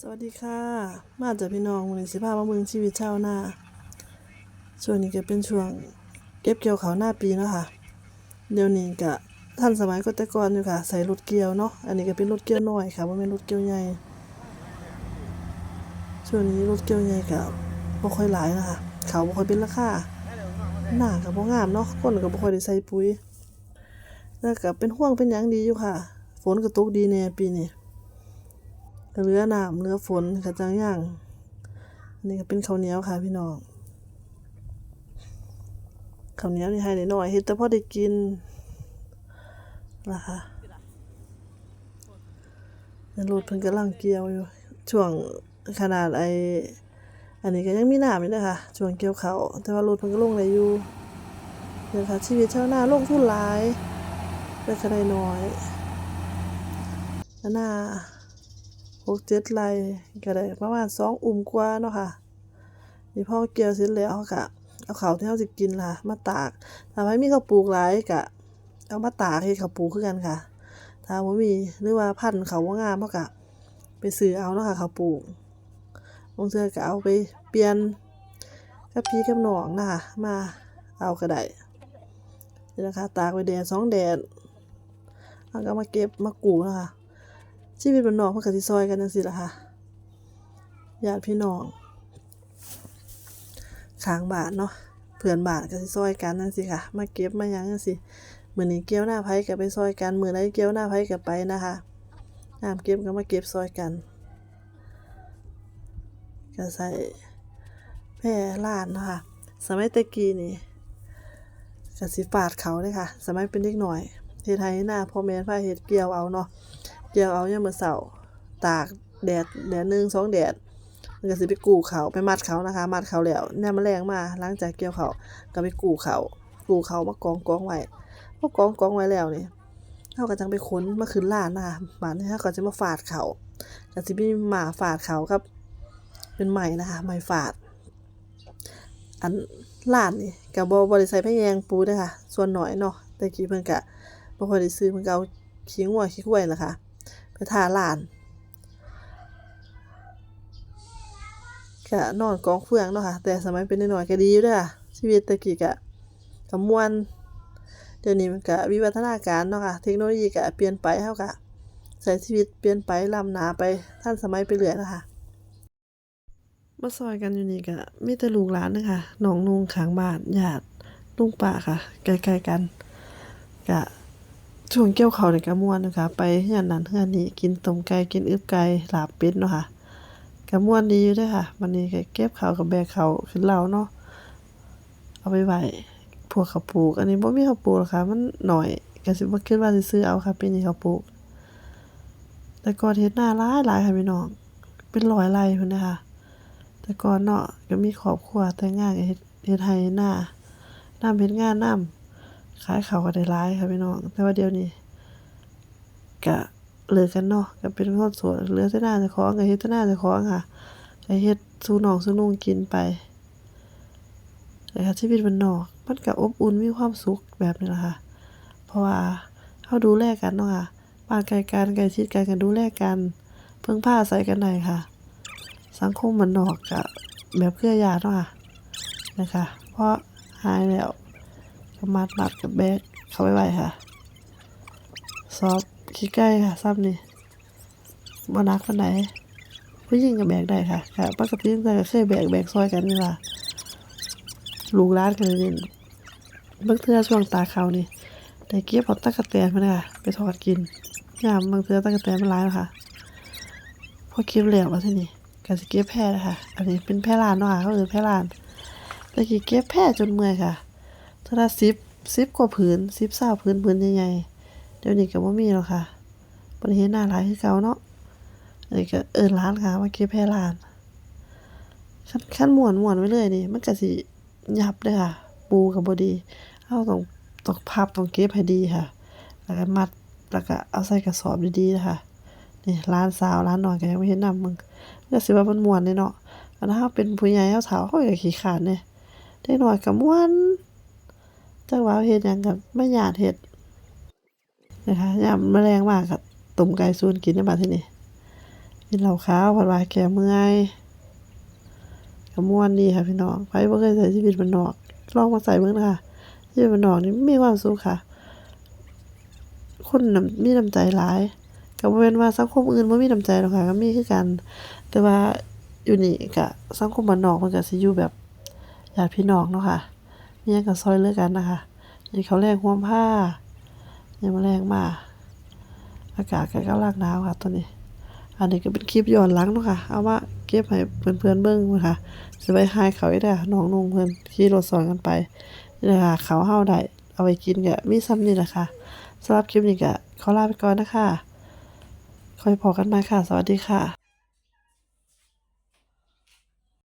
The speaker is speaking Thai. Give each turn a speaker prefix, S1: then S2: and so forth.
S1: สวัสดีค่ะ มาจากพี่น้องวันสิพามาเมืองชีวิตชาวนาช่วงนี้ก็เป็นช่วงเก็บเกี่ยวข้าวหน้าปีเนาะค่ะ เดี๋ยวนี้ก็ท่านสมัยก็แต่ก่อนอยู่ค่ะ ใส่รถเกี่ยวเนาะ อันนี้ก็เป็นรถเกี่ยวน้อยค่ะบ่แม่นรถเกี่ยวใหญ่ ช่วงนี้รถเกี่ยวใหญ่ก็บ่ค่อยหลายนะคะเขาบ่ค่อยเป็นราคาหน้าก็บ่งามเนาะคนก็บ่ค่อยได้ใส่ปุ๋ยแล้วก็เป็นห่วงเป็นหยังดีอยู่ค่ะ ฝนก็ตกดีแน่ปีนี้ เหลือน้ำเหลือฝนกระจังย่างอันนี้ก็เป็นข้าวเหนียวค่ะพี่น้องข้าวเหนียวนี่ให้หน่อยเฮ็ดแต่พอได้กินล่ะคะแล้วรถเพิ่นกำลังเกี่ยวอยู่ช่วงขนาดไออันนี้ก็ยังมีน้ำอยู่เด้อค่ะช่วงเกี่ยวเขาแต่ว่ารถเพิ่นก็ลงได้อยู่นี่ยค่ะชีวิตชาวนาลงทุนหลายแต่ก็ได้น้อยนา หกเจ็ดไร่ก็ได้ประมาณสองอุ่มกว่าเนาะค่ะนี่พอเกี่ยวเสร็จแล้วก็เอาเขาที่เขาสิกินล่ะ มาตากถ้าใครมีข้าวปลูกหลายก็เอามาตากเฮ็ดข้าวปลูกคือกันค่ะถ้าบ่มีหรือว่าพันธุ์เขาบ่งามเขาก็ไปซื้อเอาเนาะค่ะข้าวปลูกบางเทื่อก็เอาไปเปลี่ยนกับพี่กับน้องนะคะมาเอาก็ได้นี่นะคะ ตากไว้แดดสองแดดแล้วก็มาเก็บมากูนะคะ ชีวิตบนนอกเพิ่นก็สิซอยกันจังซี่ล่ะค่ะญาติพี่น้องข้างบานเนาะเพื่อนบานก็สิซอยกันจังซี่ค่ะ มาเก็บมาหยังจังซี่มื้อนี้เกี่ยวหน้าไผก็ไปซอยกันมื้อใดเกี่ยวหน้าไผก็ไปนะคะยามเก็บก็มาเก็บซอยกันก็ใส่แพร่ลานเนาะค่ะ สมัยตะกี้นี่ก็สิฟาดเขาเลยค่ะ สมัยเป็นเด็กน้อยเฮ็ดไห้หน้าพ่อแม่พาเฮ็ดเกี่ยวเอาเนาะ เกี่ยวเอายามมื้อเช้าตากแดดแดดหนึ่งสองแดดมันก็สิไปกู้เขาไปมัดเขานะคะ มัดเขาแล้วแนมแมลงมาหลังจากเกี่ยวเขาก็ไปกู้เขากู้เขามากองกองไว้พอกองกองไว้แล้วนี่เฮาก็จังไปขนมาขึ้นล่านนะคะบาดนี้เฮาก็จะมาฝาดเขาก็สิมีหมาฝาดเขากับ เป็นไหม่นะคะไหม่ฝาด อันล่านนี่ก็บ่บ่ได้ใส่พะแยงปูเด้อค่ะส่วนหน้อยเนาะแต่กี้เพิ่นก็บ่ค่อยได้ซื้อเพิ่นก็เอาขี้งัวขี้ควายละค่ะ ไปทาลานก็นอนกองเฟืองเนาะค่ะ แต่สมัยเป็นน้อยๆก็ดีอยู่เด้อค่ะชีวิตตะกี้ก็กมวนเดี๋ยวนี้มันก็วิวัฒนาการเนาะค่ะเทคโนโลยีก็เปลี่ยนไปเฮาก็ใช้ชีวิตเปลี่ยนไปลำหนาไปทันสมัยไปเรื่อยนะคะมาซอยกันอยู่นี่ก็มีแต่ลูกหลานเด้อค่ะน้องนุงขางบ้านญาติลุงป้าค่ะใกล้ๆกันก็ ช่วงเกี่ยวข้าวนี่ก็ม่วนนะคะไปเฮือนนั้นเฮือนนี้กินต้มไก่กินอึบไก่ลาบเป็ดเนาะค่ะก็ม่วนดีอยู่ด้อค่ะวันนี้ก็เก็บเขากับแบกเขาขึ้นเหล้าเนาะเอาไปไหว้พวกข้าปลูก อันนี้บ่มีข้าปลูกหรอกค่ะ มันหน้อยก็สิบ่คิดว่าสิซื้อเอาค่ะปีนี้ข้าปลูก แต่ก่อนเฮ็ดนาหลายหลายค่ะพี่น้องเป็นร้อยไร่พุ่นนะคะแต่ก่อนเนาะก็มีครอบครัวแต่งงานก็เฮ็ดเฮ็ดไร่นานํเฮ็ดงานนำ ขายข้าวก็ได้หลายค่ะพี่น้อง แต่ว่าเดี๋ยวนี้ก็เลิกกันเนาะก็เป็นคนโสดเหลือแต่หน้าเจ้าของก็เฮ็ดแต่หน้าเจ้าของค่ะก็เฮ็ดสู่น้องสู่นุ่งกินไปแต่ค่ะชีวิตบ้านนอก มันก็อบอุ่นมีความสุขแบบนี้แหละค่ะ เพราะว่าเฮาดูแลกันเนาะค่ะบ้านใกลกันใกลชิดกันก็ดูแลกัน เพึ่งพาอาศัยกันได้ค่ะ สังคมบ้านนอกก็แบบเครือญาติเนาะค่ะนะคะ เพราะหายแล้ว ก็มัดมัดกับแบกเขาไว้ไหวค่ะ ซอฟขี้ใกล้ค่ะซ้ำนี่บ่หนักปานใดผู้หญิงก็แบกได้ค่ะค่ะปกติแต่ก็เคยแบกแบกซอยกันนี่ล่ะลูกหลานกันนี่บางเทือช่วงตาเขานี่ได้เก็บเอาตะกะแตนมาเลยค่ะไปทอดกินยามบางเทือตะกะแตนมันหลายแล้วค่ะพอเก็บแล้วว่าซี่นี่ก็สิเก็บแพร่นะคะอันนี้เป็นแพร่ลานเนาะค่ะเขาเรียกแพร่ลานแต่กี้เก็บแพร่จนเมื่อยค่ะ เท่าสิบสิบกว่าผืนสิบเศร้าผืนผืนใหญ่ๆเดี๋ยวนี้ก็บ่มีแล้วค่ะบ่ได้เห็นหน้าหลายคือเก่าเนาะอันนี้ก็เอิ้นร้านค่ะมาเก็บแพร่ร้านคันคันมวนม่วนไว้เลยนี่ มันก็สิยับเด้อค่ะ ปูก็บ่ดีเฮาต้องต้องพับต้องเก็บให้ดีค่ะ แล้วก็มัดแล้วก็เอาใส่กระสอบดีๆนะคะนี่ร้านสาวร้านน้อยก็ยังบ่เห็นนำมึงมันก็สิว่ามันมวนเด้เนาะอันถ้าเราเป็นผู้ใหญ่เฮาเฒ่าเฮาก็ขี้คร้านเด้เด็กน้อยก็ม่วน จักว่าเฮ็ดหยังกับไม่ญาติเฮ็ดนะคะยามแมลงมาก็ต้มไก่สูนกินในบัดที่นี้กินเหล้าขาวเพิ่นว่าแก้เมื่อยก็ม่วนดีค่ะพี่น้องไผบ่เคยใช้ชีวิตบ้านนอกลองมาใช้เบิ่งนะคะชีวิตบ้านนอกนี่มีความสุขค่ะคนนมีน้ำใจหลายก็บ่แม่นว่าสังคมอื่นบ่มีน้ำใจหรอกค่ะก็มีคือกัน แต่ว่าอยู่นี่ก็สังคมบ้านนอกเพิ่นก็สิอยู่แบบญาติพี่น้องเนาะค่ะ ยังก็ช่วยเลือกันนะคะกินข้าแลงร่วมผ้ายามมื้อแลงมา อากาศก็กำลังหนาวค่ะตอนนี้ อันนี้ก็เป็นคลิปย้อนหลังเนาะค่ะ เอามาเก็บให้เพื่อนๆเบิ่งพุ่นค่ะสิไปหายเขาอีกเด้อน้องนุ่งเพิ่อนขี่รถสอนกันไปนี่แหละค่ะเขาวเฮาได้เอาไว้กินก็มีส่ำนี้แหละค่ะสำหรับคลิปนี้ก็ขอลาไปก่อนนะคะค่อยพอกันม่ค่ะ สวัสดีค่ะ